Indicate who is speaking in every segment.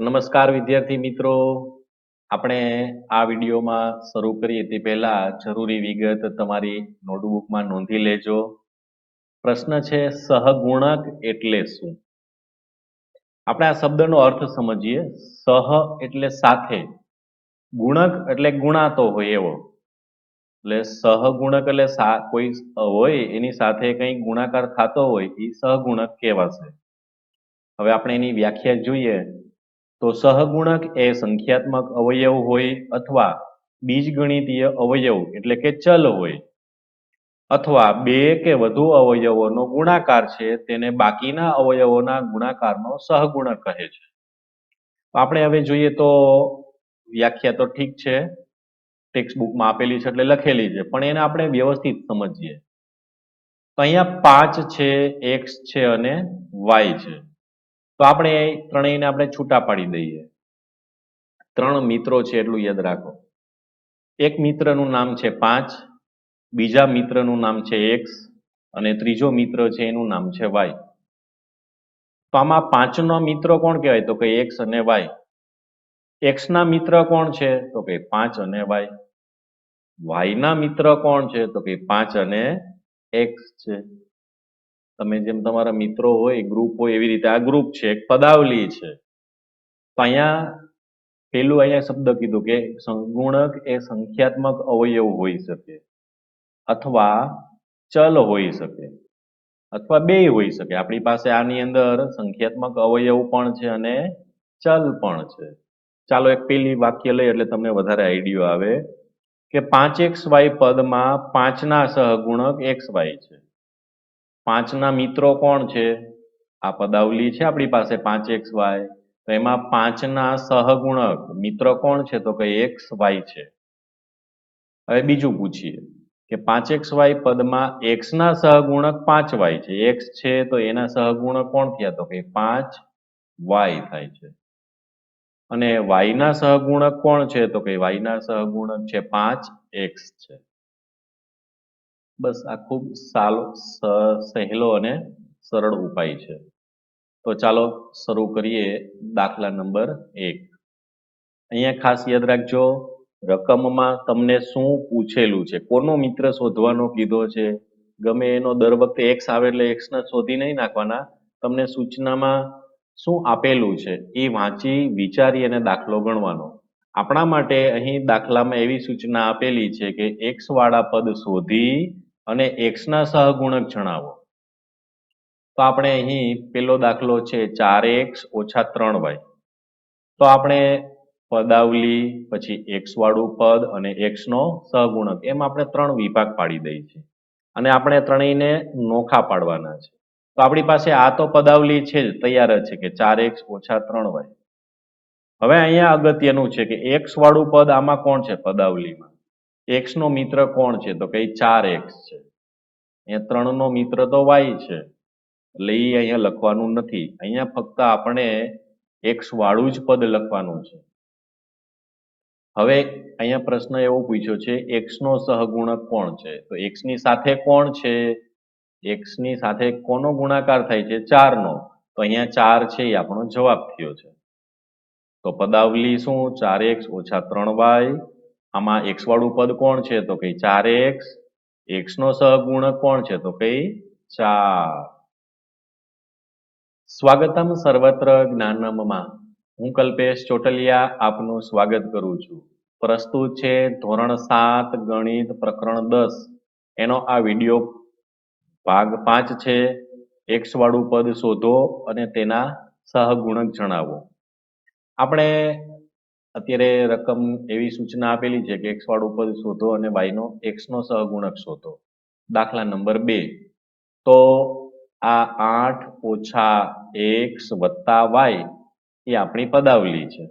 Speaker 1: નમસ્કાર વિદ્યાર્થી મિત્રો. આપણે આ વિડીયોમાં શરૂ કરીએ તે પહેલા જરૂરી વિગત તમારી નોટબુકમાં નોંધી લેજો. પ્રશ્ન છે, સહગુણક એટલે શું? આપણે આ શબ્દનો અર્થ સમજીએ. સહ એટલે સાથે, ગુણક એટલે ગુણાતો હોય એવો. એટલે સહગુણક એટલે કોઈ હોય એની સાથે કંઈક ગુણાકાર થતો હોય એ સહગુણક કહેવાશે. હવે આપણે એની વ્યાખ્યા જોઈએ. તો સહગુણક એ સંખ્યાત્મક અવયવ હોય અથવા બીજગણિતીય અવયવ એટલે કે ચલ હોય અથવા બે કે વધુ અવયવોનો ગુણાકાર છે તેને બાકીના અવયવોના ગુણાકારનો સહગુણક કહે છે. આપણે હવે જોઈએ તો વ્યાખ્યા તો ઠીક છે. ટેક્સ્ટ બુકમાં આપેલી છે એટલે લખેલી છે. પણ એને આપણે વ્યવસ્થિત સમજીએ. તો અહીંયા પાંચ છે, એક્સ છે અને વાય છે. તો આપણે ત્રણેયને આપણે છૂટા પાડી દઈએ. ત્રણ મિત્રો છે એટલું યાદ રાખો. એક મિત્રનું નામ છે પાંચ, બીજા મિત્રનું નામ છે એક્સ અને ત્રીજો મિત્ર છે એનું નામ છે વાય. તો આમાં પાંચનો મિત્ર કોણ કહેવાય? તો કે એક્સ અને વાય. એક્સના મિત્ર કોણ છે? તો કે પાંચ અને વાય. વાયના મિત્ર કોણ છે? તો કે પાંચ અને એક્સ છે. તમે જેમ તમારા મિત્રો હોય ગ્રુપ હોય, એવી રીતે આ ગ્રુપ છે, એક પદાવલી છે. તો અહીંયા પેલું અહીંયા શબ્દ કીધું કે સંગુણક એ સંખ્યાત્મક અવયવ હોઈ શકે અથવા ચલ હોઈ શકે અથવા બે હોઈ શકે. આપણી પાસે આની અંદર સંખ્યાત્મક અવયવ પણ છે અને ચલ પણ છે. ચાલો એક પેલી વાક્ય લઈ એટલે તમને વધારે આઈડિયો આવે કે પાંચ એક્સ વાય પદમાં પાંચના સહગુણક એક્સ વાય છે. પાંચના મિત્રો કોણ છે? આ પદાવલી છે આપણી પાસે પાંચ એક્સ વાય. તો એમાં પાંચના સહગુણક મિત્ર કોણ છે? તો કે એક્સ વાય છે. હવે બીજું પૂછીએ કે પાંચ એક્સ વાય પદમાં એક્સ ના સહગુણક પાંચ વાય છે. એક્સ છે તો એના સહગુણક કોણ થયા? તો કે પાંચ વાય થાય છે. અને વાય ના સહગુણક કોણ છે? તો કે વાયના સહગુણક છે પાંચ એક્સ છે. બસ આ ખૂબ સારો સહેલો અને સરળ ઉપાય છે. તો ચાલો શરૂ કરીએ દાખલા નંબર એક. અહીંયા ખાસ યાદ રાખજો, રકમમાં તમને શું પૂછેલું છે? કોનો મિત્ર શોધવાનો કીધો છે? ગમે એનો દર વખતે એક્સ આવે એટલે એક્સ ને શોધી નહીં નાખવાના. તમને સૂચનામાં શું આપેલું છે? એ વાંચી, વિચારી અને દાખલો ગણવાનો. આપણા માટે અહીં દાખલામાં એવી સૂચના આપેલી છે કે એક્સ વાળા પદ શોધી અને એક્સના સહગુણક જણાવો. તો આપણે અહીં પેલો દાખલો છે ચાર એક્સ ઓછા ત્રણ વાય તો આપણે પદાવલી, પછી એક્સ વાળું પદ અને એક્સનો સહગુણક, એમ આપણે ત્રણ વિભાગ પાડી દઈએ છીએ. અને આપણે ત્રણેયને નોખા પાડવાના છે. તો આપણી પાસે આ તો પદાવલી છે જ, તૈયાર જ છે કે ચાર એક્સ ઓછા ત્રણ વાય હવે અહીંયા અગત્યનું છે કે એક્સ વાળું પદ આમાં કોણ છે? પદાવલીમાં. એક્સ નો મિત્ર કોણ છે? તો કઈ ચાર એક્સ છે. અહીંયા ત્રણનો મિત્ર તો વાય છે. એટલે એ અહીંયા લખવાનું નથી. અહીંયા ફક્ત આપણે એક્સ વાળું જ પદ લખવાનું છે. હવે અહીંયા પ્રશ્ન એવો પૂછ્યો છે એક્સ નો સહગુણક કોણ છે? તો એક્સની સાથે કોણ છે? એક્સની સાથે કોનો ગુણાકાર થાય છે? ચાર નો તો અહીંયા ચાર છે એ આપણો જવાબ થયો છે. તો પદાવલી શું? ચાર એક્સ ઓછા ત્રણ વાય આમાં એક્સ વાળું પદ કોણ છે? તો કે ચાર એક્સ એક્સ નો સહગુણક કોણ છે? તો કે ચાર. સ્વાગતમ સર્વત્ર જ્ઞાનમમાં હું કલ્પેશ ચોટલિયા આપનું સ્વાગત કરું છું. પ્રસ્તુત છે ધોરણ સાત ગણિત પ્રકરણ દસ. એનો આ વિડિયો ભાગ પાંચ છે. એક્સ વાળું પદ શોધો અને તેના સહગુણક જણાવો. આપણે અત્યારે રકમ એવી સૂચના આપેલી છે કે એક્સ વાળું પદ શોધો અને વાયનો એક્સનો સહગુણક શોધો. દાખલા નંબર બે. તો આ આઠ ઓછા એક્સ વત્તા વાય એ આપણી પદાવલી છે.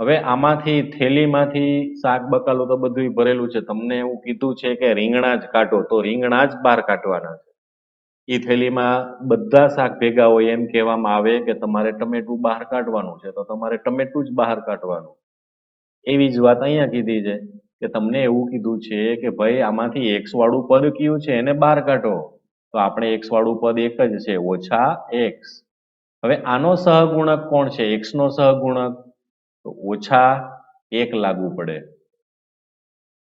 Speaker 1: હવે આમાંથી થેલીમાંથી શાક, બકાલો તો બધું ભરેલું છે. તમને એવું કીધું છે કે રીંગણા જ કાઢો, તો રીંગણા જ બહાર કાઢવાના છે. એ થેલીમાં બધા શાક ભેગા હોય એમ કહેવામાં આવે કે તમારે ટમેટું બહાર કાઢવાનું છે, તો તમારે ટમેટું જ બહાર કાઢવાનું. એવી જ વાત અહીંયા કીધી છે કે તમને એવું કીધું છે કે ભાઈ આમાંથી એક્સ વાળું પદ કયું છે એને બહાર કાઢો. તો આપણે એક્સ વાળું પદ એક જ છે, ઓછા એક્સ હવે આનો સહગુણક કોણ છે? એક્સ નો સહગુણક? તો ઓછા એક લાગુ પડે.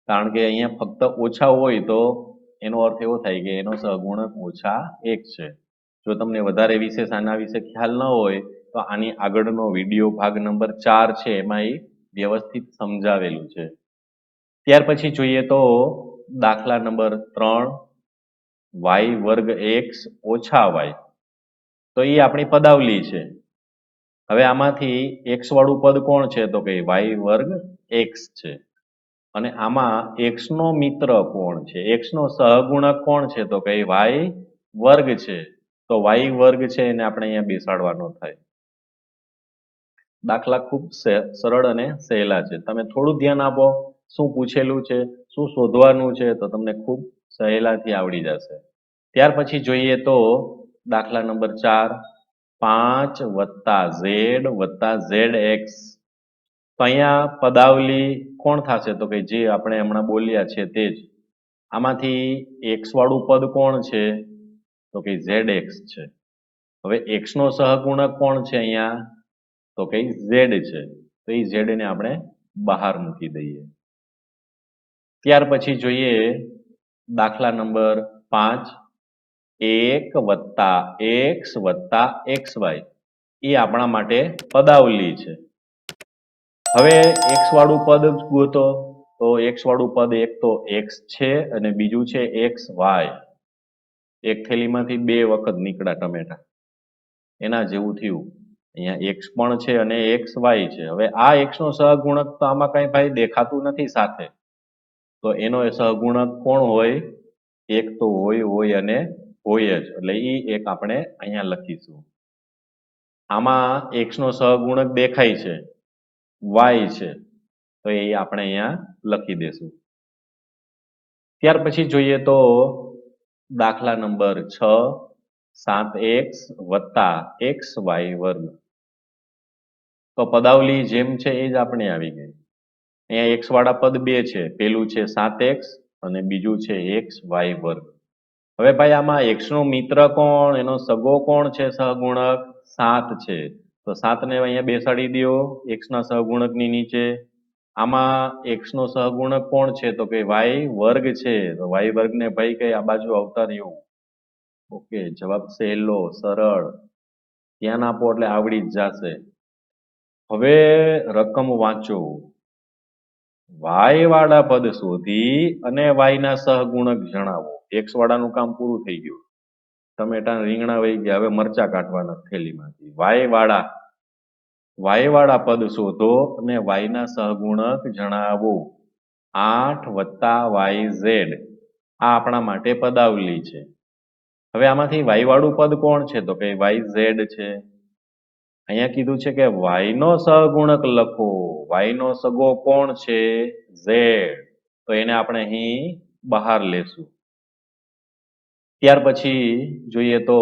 Speaker 1: કારણ કે અહીંયા ફક્ત ઓછા હોય તો એનો અર્થ એવો થાય કે એનો સહગુણક ઓછા એક છે. જો તમને વધારે વિશેષ આના વિશે ખ્યાલ ન હોય, તો આની આગળનો વીડિયો ભાગ નંબર ચાર છે, એમાં એ વ્યવસ્થિત સમજાવેલું છે. ત્યાર પછી જોઈએ તો દાખલા નંબર ત્રણ, વાય વર્ગ એક્સ ઓછા વાય. તો એ આપણી પદાવલી છે. હવે આમાંથી એક્સ વાળું પદ કોણ છે? તો કે વાય વર્ગ એક્સ છે. અને આમાં એક્સ નો મિત્ર કોણ છે? એક્સ નો સહગુણક કોણ છે? તો કે વાય વર્ગ છે. તો વાય વર્ગ છે એને આપણે અહીંયા બેસાડવાનો થાય. દાખલા ખૂબ સરળ અને સહેલા છે. તમે થોડું ધ્યાન આપો. શું પૂછેલું છે? શું શોધવાનું છે? તો તમને ખૂબ સહેલાથી આવડી જશે. ત્યાર પછી જોઈએ તો દાખલા નંબર ચાર, પાંચ વત્તા ઝેડ વત્તા ઝેડ એક્સ. તો અહીંયા પદાવલી કોણ થશે? તો કે જે આપણે હમણાં બોલ્યા છે તે જ. આમાંથી એક્સ વાળું પદ કોણ છે? તો કે ઝેડ એક્સ છે. હવે એક્સ નો સહગુણક કોણ છે અહીંયા? તો કે ઝેડ છે. તો એ ઝેડ ને આપણે બહાર મૂકી દઈએ. ત્યાર પછી જોઈએ દાખલા નંબર પાંચ. એક વત્તા એક્સ વત્તા એક્સ વાય એ આપણા માટે પદાવલી છે. હવે એક્સ વાળું પદ ગોતો, તો એક્સ વાળું પદ એક તો એક્સ છે અને બીજું છે એક્સ વાય એક થેલીમાંથી બે વખત નીકળ્યા ટમેટા. એના જેવું થયું. અહીંયા એક્સ પણ છે અને એક્સ વાય છે. હવે આ એક્સ નો સહગુણક તો આમાં કઈ ભાઈ દેખાતું નથી સાથે. તો એનો એ સહગુણક કોણ હોય? એક તો હોય હોય અને હોય જ. એટલે એ એક આપણે અહીંયા લખીશું. આમાં એક્સ નો સહગુણક દેખાય છે. વાય છે, તો એ આપણે અહીંયા લખી દેશું. ત્યાર પછી જોઈએ તો દાખલા નંબર છ, સાત એક્સ વત્તા એક્સ વાય વર્ગ. તો પદાવલી જેમ છે એ જ આપણે આવી ગઈ. અહીંયા એક્સ વાળા પદ બે છે, પેલું છે સાત એક્સ અને બીજું છે એક્સ વાય વર્ગ. હવે ભાઈ આમાં એક્સ નો મિત્ર કોણ, એનો સગો કોણ છે, સહગુણક સાત છે. તો સાતને અહીંયા બેસાડી દો એક્સ ના નીચે. આમાં એક્સ નો સહગુણક કોણ છે? તો કે વાય વર્ગ છે. તો વાય વર્ગને ભાઈ કઈ આ બાજુ આવતા અવતાર્યું ઓકે, જવાબ સહેલો, સરળ. ધ્યાન આપો એટલે આવડી જ જશે. હવે રકમ વાંચો. વાય વાળા પદ શોધી અને વાય ના સહગુણક જણાવો. એક્સ વાળાનું કામ પૂરું થઈ ગયું. ટમેટા રીંગણા વહી ગયા, હવે મરચા કાઢવાના થેલીમાંથી. વાયવાળા. વાયવાળા પદ શોધો અને વાયના સહગુણક જણાવો. આઠ વત્તા વાય ઝેડ. આ આપણા માટે પદાવલી છે. હવે આમાંથી વાયવાળું પદ કોણ છે? તો કે વાય ઝેડ છે. અહીંયા કીધું છે કે વાયનો સહગુણક લખો. વાયનો સગો કોણ છે? ઝેડ. તો એને આપણે અહીં બહાર લેશું. ત્યાર પછી જોઈએ તો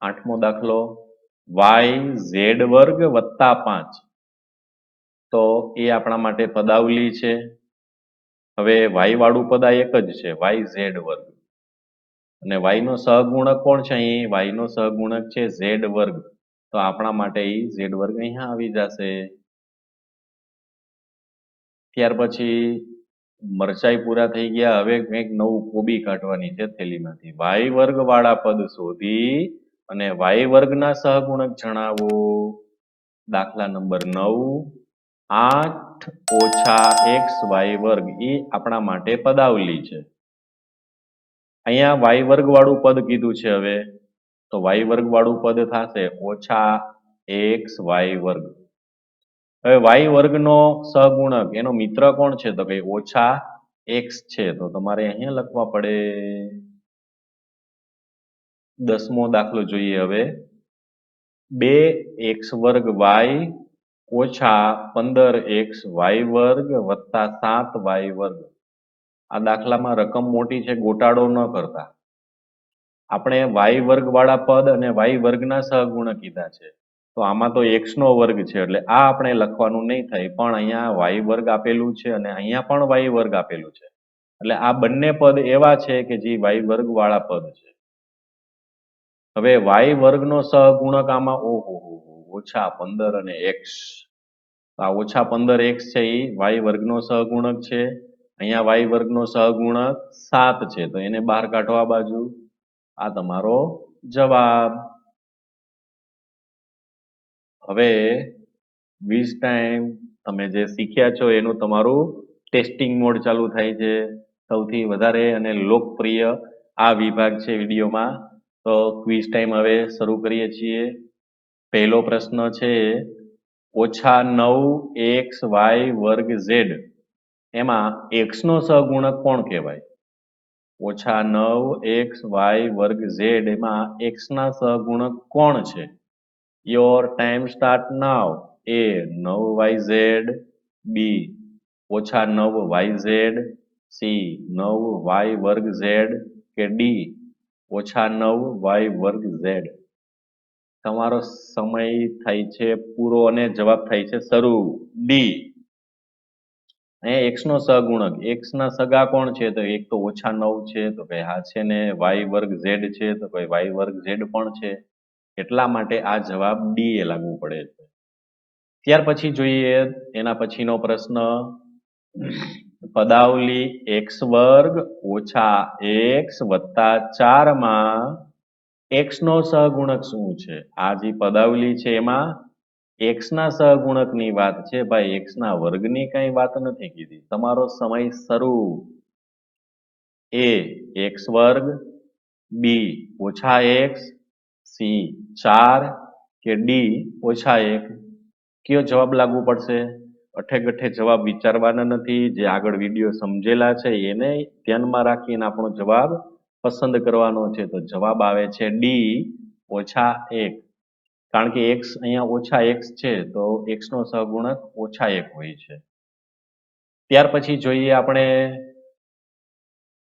Speaker 1: આઠમો દાખલો વાય ઝેડ વર્ગ વત્તા પાંચ. તો એ આપણા માટે પદાવલી છે. હવે વાય વાળું પદ એક જ છે, વાય ઝેડ વર્ગ. અને વાય નો સહગુણક કોણ છે અહીં? વાય નો સહગુણક છે ઝેડ વર્ગ. તો આપણા માટે એ ઝેડ વર્ગ અહીંયા આવી જશે. ત્યાર પછી મરચાઈ પૂરા થઈ ગયા. હવે કંઈક નવું કોબી કાઢવાની છે થેલીમાંથી. વાય વર્ગ વાળા પદ શોધી અને વાય વર્ગના સહગુણક જણાવો. દાખલા નંબર નવ. આઠ ઓછા એક્સ વાય વર્ગ એ આપણા માટે પદાવલી છે. અહીંયા વાય વર્ગ વાળું પદ કીધું છે હવે. તો વાય વર્ગ વાળું પદ થશે ઓછા એક્સ વાય વર્ગ હવે વાય વર્ગનો સહગુણક, એનો મિત્ર કોણ છે? તો કે ઓછા એક્સ છે. તો તમારે અહીંયા લખવા પડે. દસમો દાખલો જોઈએ હવે. બે એક્સ વર્ગ વાય ઓછા પંદર એક્સ વાય વર્ગ વત્તા સાત વાય વર્ગ. આ દાખલામાં રકમ મોટી છે, ગોટાળો ન કરતા. આપણે વાય વર્ગ વાળા પદ અને વાય વર્ગના સહગુણક કીધા છે. તો આમાં તો એક્સ નો વર્ગ છે, એટલે આ આપણે લખવાનું નહીં થાય, પણ અહીંયા વાય વર્ગ આપેલું છે અને અહીંયા પણ વાય વર્ગ આપેલું છે. એટલે આ બંને પદ એવા છે કે જે વાય વર્ગ વાળા પદ છે. હવે વાય વર્ગનો સહગુણક આમાં ઓહો ઓછા પંદર અને એક્સ આ ઓછા પંદર એક્સ છે એ વાય વર્ગનો સહગુણક છે. અહીંયા વાય વર્ગનો સહગુણક સાત છે, તો એને બહાર કાઢો આ બાજુ. આ તમારો જવાબ. હવે વીસ ટાઈમ તમે જે શીખ્યા છો એનું તમારું ટેસ્ટિંગ મોડ ચાલુ થાય છે. સૌથી વધારે અને લોકપ્રિય આ વિભાગ છે વિડીયોમાં. તો ક્વિઝ ટાઈમ હવે શરૂ કરીએ છીએ. પહેલો પ્રશ્ન છે, ઓછા નવ એક્સ વાય વર્ગ ઝેડ એમાં એક્સનો સહગુણક કોણ કહેવાય? ઓછા નવ એક્સ વાય વર્ગ ઝેડ એમાં એક્સના સહગુણક કોણ છે? Your time start now A નવ વાય ઝેડ બી ઓછા નવ વાય ઝેડ સી નવ વાય વર્ગ ઝેડ કે ડી ઓછા નવ વાય વર્ગ ઝેડ તમારો સમય થાય છે, પૂરો અને જવાબ થાય છે શરૂ. ડી અહીંયા એક્સ નો સહગુણક એક્સ ના સગા કોણ છે? તો એક તો ઓછા નવ છે, તો ભાઈ હા છે ને વાય વર્ગ ઝેડ છે, તો ભાઈ વાય વર્ગ ઝેડ પણ છે. એટલા માટે આ જવાબ ડી એ લાગુ પડે છે. ત્યાર પછી જોઈએ એના પછીનો પ્રશ્ન. પદાવલી એક્સ વર્ગ ઓછા એક્સ વત્તા ચારમાં એક્સ સહગુણક શું છે? આ જે પદાવલી છે એમાં એક્સ ના સહગુણકની વાત છે ભાઈ એક્સ ના વર્ગની કઈ વાત નથી કીધી. તમારો સમય શરૂ. એ એક્સ વર્ગ બી ઓછા એક્સ સી ચાર કે ડી ઓછા એક? કયો જવાબ લાગુ પડશે? અઠે ગઠે જવાબ વિચારવાના નથી, જે આગળ વીડિયો સમજેલા છે એને ધ્યાનમાં રાખીને આપણો જવાબ પસંદ કરવાનો છે. તો જવાબ આવે છે ડી ઓછા એક. કારણ કે એક્સ અહીંયા ઓછા એક્સ છે, તો એક્સ નો સહગુણક ઓછા એક હોય છે. ત્યાર પછી જોઈએ આપણે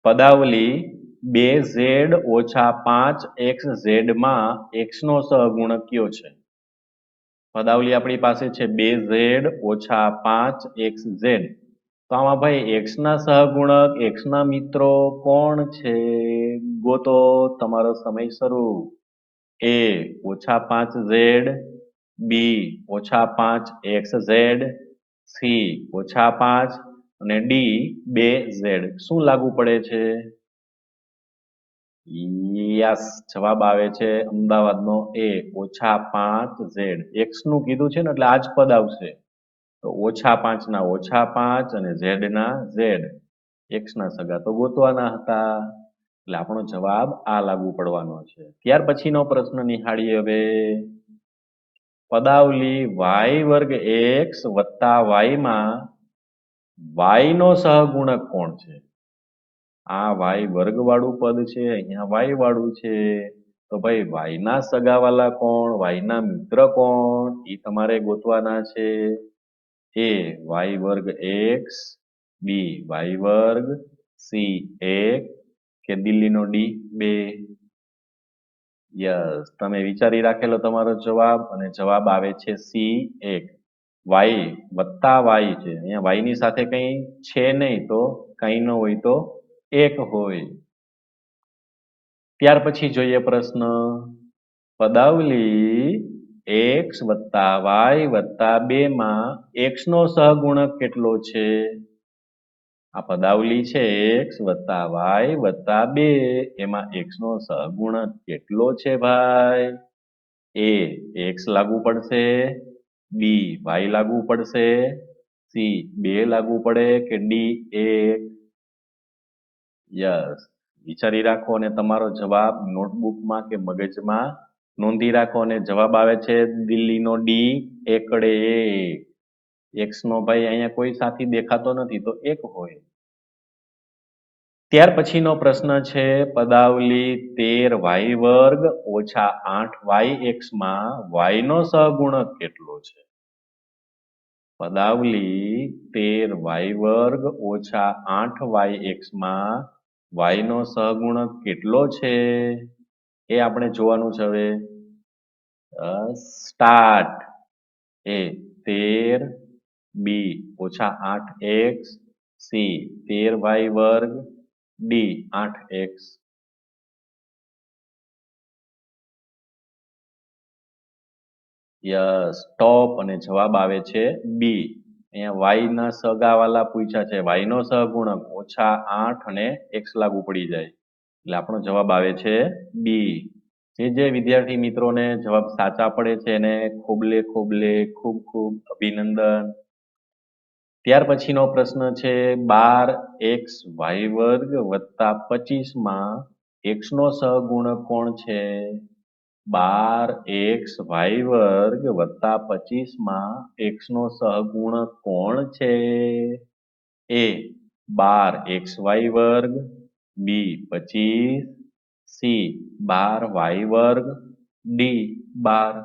Speaker 1: પદાવલી બે ઝેડ ઓછા પાંચ એક્સ ઝેડમાં એક્સનો સહગુણક કયો છે? પદાવલી આપણી પાસે છે બે ઝેડ ઓછા પાંચ એક્સ ઝેડ. તો આમાં ભાઈ એક્સના સહગુણક, એક્સના મિત્રો કોણ છે? ગોતો તમારો સમય શરૂ. એ ઓછા પાંચ ઝેડ, બી ઓછા પાંચ એક્સ ઝેડ, સી ઓછા પાંચ અને ડી બે ઝેડ. શું લાગુ પડે છે? યસ, જવાબ આવે છે અમદાવાદનો એ, ઓછા પાંચ ઝેડ. એક્સનું કીધું છે ને, એટલે આ જ પદ આવશે. તો ઓછા પાંચ ના ઓછા પાંચ અને ઝેડ ના ઝેડ. એક્સ ના સગા તો ગોતવાના હતા. એટલે આપણો જવાબ આ લાગુ પડવાનો છે. ત્યાર પછીનો પ્રશ્ન નિહાળીએ હવે. પદાવલી વાય વર્ગ એક્સ વત્તા વાયમાં વાય નો સહગુણક કોણ છે? આ વાય વર્ગ વાળું પદ છે, અહીંયા વાય વાળું છે. તો ભાઈ વાયના સગાવાલા કોણ? વાયના મિત્ર કોણ? એ તમારે ગોતવાના છે. એ વાય વર્ગ એક્સ, બી વાય વર્ગ, સી એક કે દિલ્હીનો ડી બે? યસ, તમે વિચારી રાખેલો તમારો જવાબ અને જવાબ આવે છે સી એક. વાય વત્તા વાય છે. અહીંયા વાયની સાથે કઈ છે નહીં તો, કઈ ન હોય તો એક હોય. ત્યાર પછી જોઈએ પ્રશ્ન. પદાવલી એક્સ વત્તા વાય વત્તા બે માં એક્સ નો સહગુણક કેટલો છે? આ પદાવલી છે એક્સ વત્તા વાય વત્તા બે. એમાં એક્સ નો સહગુણક કેટલો છે ભાઈ? એ એક્સ લાગુ પડશે. બી વાય લાગુ પડશે. સી બે લાગુ પડે કે ડી એક? યસ વિચારી રાખો અને તમારો જવાબ નોટબુકમાં કે મગજમાં નોંધી રાખો અને જવાબ આવે છે દિલ્હીનો ડી એકડે એક એક્સ ભાઈ અહીંયા કોઈ સાથી દેખાતો નથી, તો એક હોય. ત્યાર પછીનો પ્રશ્ન છે, પદાવલી તેર વાય વર્ગ ઓછા આઠ વાય એક્સમાં વાય નો સહગુણક કેટલો છે? પદાવલી તેર વાય વર્ગ ઓછા આઠ વાય એક્સમાં વાય નો સહગુણક કેટલો છે? એ આપણે જોવાનું છે હવે. સ્ટાર્ટ એ, તેર બી ઓછા આઠ એક્સ સી તેર વાય વર્ગ ડી આઠ એક્સ યસ ટોપ અને જવાબ આવે છે બી અહીંયા વાય ના સગાવાલા પૂછ્યા છે. વાય નો સહગુણક ઓછા આઠ અને એક્સ લાગુ પડી જાય. એટલે આપણો જવાબ આવે છે બી. જે જે વિદ્યાર્થી મિત્રોને જવાબ સાચા પડે છે એને ખોબલે ખોબલે ખૂબ ખૂબ અભિનંદન. ત્યાર પછીનો પ્રશ્ન છે બાર એક્સ વાય વર્ગ વત્તા પચીસમાં એક્સ નો સહગુણક કોણ છે? બાર એક્સ વાય વર્ગ વત્તા પચીસમાં એક્સ નો સહગુણક કોણ છે? એ, બાર એક્સ વાય વર્ગ, બી પચીસ, સી બાર વાય વર્ગ, ડી બાર.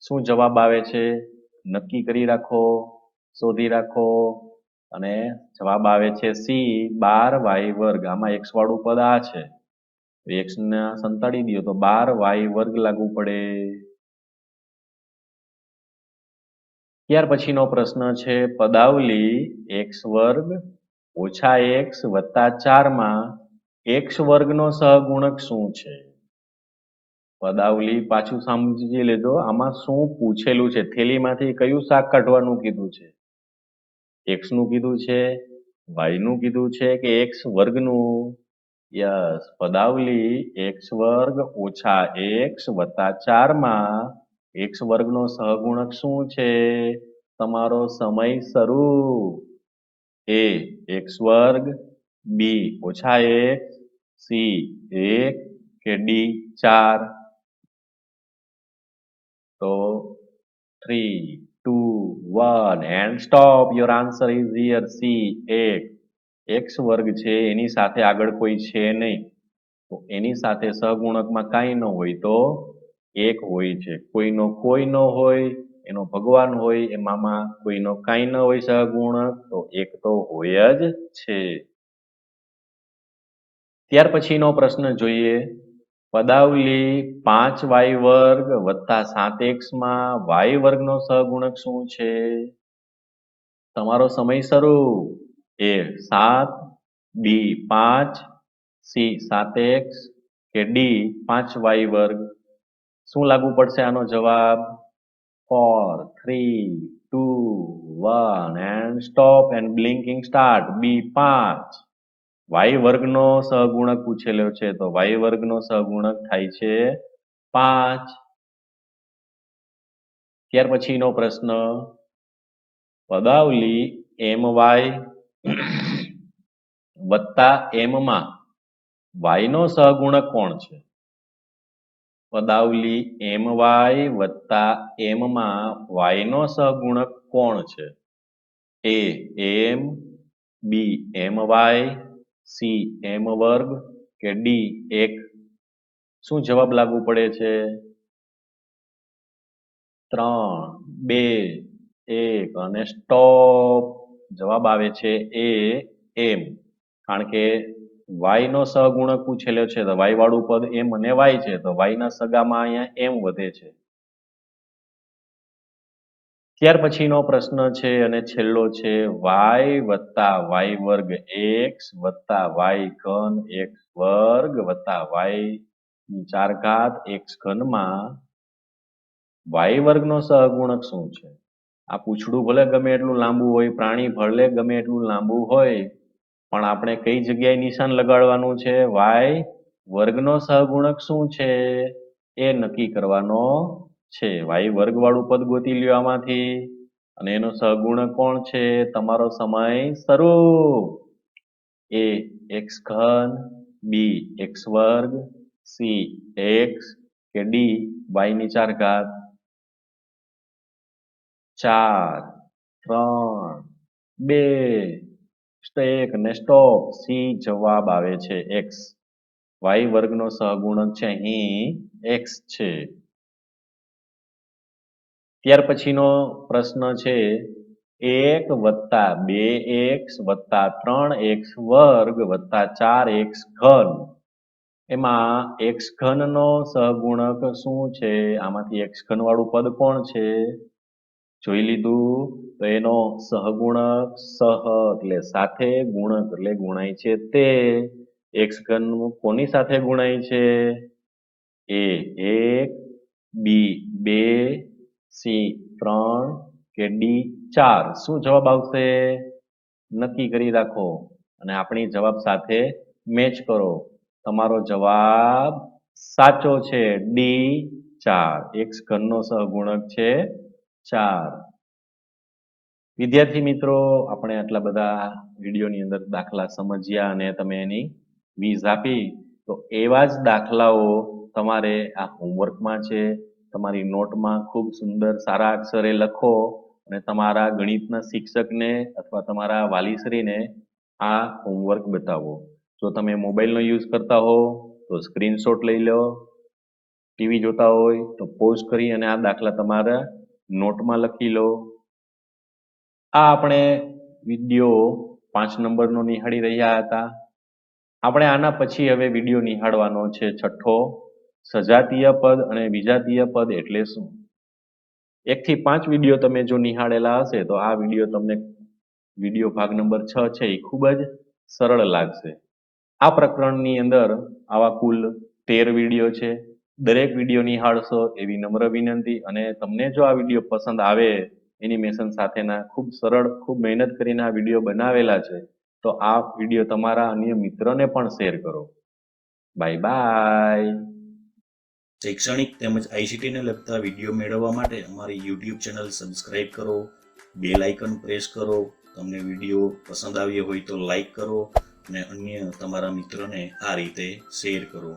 Speaker 1: શું જવાબ આવે છે? નક્કી કરી રાખો, શોધી રાખો. અને જવાબ આવે છે સી બાર વાય વર્ગ. આમાં એક્સ વાળું પદ આ છે. એક્સ ને સંતાડી દો તો બાર વાય વર્ગ લાગુ પડે. ત્યાર પછીનો પ્રશ્ન છે, પદાવલી એક્સ વર્ગ ઓછા એક્સ વત્તા ચારમાં એક્સ વર્ગનો સહગુણક શું છે? પદાવલી પાછું સમજી લેજો, આમાં શું પૂછેલું છે? થેલીમાંથી કયું શાક કાઢવાનું કીધું છે? એક્સનું કીધું છે વાયનું કીધું છે કે એક્સ વર્ગનું? યસ. પદાવલી એક્સ વર્ગ ઓછા એક્સ વત્તા ચારમાં એક્સ વર્ગનો સહગુણક શું છે? તમારો સમય શરૂ. એ, એક્સ વર્ગ, બી ઓછા એક સી એક કે ડી ચાર. તો three, two, one. And stop. Your answer is here. C એક. એક્સ વર્ગ છે, એની સાથે આગળ કોઈ છે નહીં. તો એની સાથે સહગુણકમાં કાંઈ ન હોય તો એક હોય છે. કોઈનો કોઈ ન હોય, એનો ભગવાન હોય એમાંમાં કોઈનો કાંઈ ન હોય સહગુણક, તો એક તો હોય જ છે. ત્યાર પછીનો પ્રશ્ન જોઈએ. પદાવલી પાંચ વાય વર્ગ વત્તા સાત એક્સમાં વાય વર્ગનો સહગુણક શું છે? તમારો સમય શરૂ. એ સાત, બી પાંચ, સી સાત એક્સ કે ડી પાંચ વાય વર્ગ. શું લાગુ પડશે આનો જવાબ? Four, three, two, one, and stop and blinking start. B પાંચ. વાય વર્ગનો સહગુણક પૂછેલો છે, તો વાય વર્ગનો સહગુણક થાય છે પાંચ. ત્યાર પછીનો પ્રશ્ન. પદાવલી એમ વાય વત્તા એમમાં વાયનો સહગુણક કોણ છે? પદાવલી એમ વાય વત્તા એમમાં વાયનો સહગુણક કોણ છે? એ એમ બી એમ વાય સી એમ વર્ગ કે ડી એક? શું જવાબ લાગુ પડે છે? ત્રણ, બે, એક અને સ્ટોપ જવાબ આવે છે એ, એમ. કારણ કે વાય નો સહગુણક પૂછેલો છે, તો વાય વાળું પદ એમ અને વાય છે, તો વાય સગામાં અહીંયા એમ વધે છે. ત્યાર પછીનો પ્રશ્ન છે અને છેલ્લો છે, વાય વત્તા વાય વર્ગ એક્સ વત્તા વાય ઘન એક્સ વર્ગ વત્તા વાય ચાર ઘાત એક્સ ઘનમાં વાય વર્ગનો સહગુણક શું છે? આ પૂછડું ભલે ગમે એટલું લાંબુ હોય, પ્રાણી ભલે ગમે એટલું લાંબુ હોય, પણ આપણે કઈ જગ્યાએ નિશાન લગાડવાનું છે? વાય વર્ગનો સહગુણક શું છે? એ નક્કી કરવાનો છે. વાય વર્ગ વાળું પદ ગોતી લ્યો અને એનો સહગુણક કોણ છે? તમારો સમય શરૂ એ એક્સ ઘન બી એક્સ વર્ગ સી એક્સ કે ડી વાયની ચાર ઘાત. ચાર, ત્રણ, બે એક ને સ્ટોપ સી જવાબ આવે છે એક્સ વાય વર્ગનો સહગુણક છે અહીં એક્સ છે. ત્યાર પછીનો પ્રશ્ન છે એક વત્તા બે એક્સ વત્તા ત્રણ એક્સ વર્ગ વત્તા ચાર એક્સ ઘન. એમાં એક્સ ઘનનો સહગુણક શું છે? આમાંથી એક્સ ઘન વાળું પદ કોણ છે? જોઈ લીધું તો એનો સહગુણક સહ એટલે સાથે ગુણક એટલે ગુણાય છે તે. એક્સ ઘન કોની સાથે ગુણાય છે? એ એક, બી બે, સી ત્રણ કે ડી ચાર? શું જવાબ આવશે? નક્કી કરી રાખો અને આપણી જવાબ સાથે મેચ કરો. તમારો જવાબ સાચો છે. ડી ચાર. એક્સ ઘનનો સહગુણક છે ચાર. વિદ્યાર્થી મિત્રો, આપણે આટલા બધા વિડીયોની અંદર દાખલા સમજ્યા અને તમે એની વીજ આપી. તો એવા જ દાખલાઓ તમારે આ હોમવર્કમાં છે. તમારી નોટમાં ખૂબ સુંદર સારા અક્ષરે લખો અને તમારા ગણિતના શિક્ષકને અથવા તમારા વાલીશ્રીને આ હોમવર્ક બતાવો. જો તમે મોબાઈલનો યુઝ કરતા હો, તો સ્ક્રીનશોટ લઈ લો. ટીવી જોતા હોય, તો પોઝ કરી અને આ દાખલા તમારા નોટમાં લખી લો. આ આપણે વીડિયો પાંચ નંબરનો નિહાળી રહ્યા હતા. આપણે આના પછી હવે વીડિયો નિહાળવાનો છે છઠ્ઠો. સજાતીય પદ અને વિજાતીય પદ એટલે શું? એકથી પાંચ વીડિયો તમે જો નિહાળેલા હશે તો આ વીડિયો તમને વીડિયો ભાગ નંબર છ છે, એ ખૂબ જ સરળ લાગશે. આ પ્રકરણની અંદર આવા કુલ તેર વીડિયો છે. દરેક વીડિયો નિહાળશો એવી નમ્ર વિનંતી અને તમને જો આ વીડિયો પસંદ આવે એનિમેશન સાથેના ખૂબ સરળ, ખૂબ મહેનત કરીને આ વીડિયો બનાવેલા છે, તો આ વીડિયો તમારા અન્ય મિત્રોને પણ શેર કરો. બાય બાય
Speaker 2: શૈક્ષણિક તેમજ આઈસીટીને લગતા વીડિયો મેળવવા માટે અમારી યુટ્યુબ ચેનલ સબસ્ક્રાઇબ કરો બેલ આઇકન પ્રેસ કરો, તમને વીડિયો પસંદ આવ્યો હોય તો લાઈક કરો અને અન્ય તમારા મિત્રોને આ રીતે શેર કરો.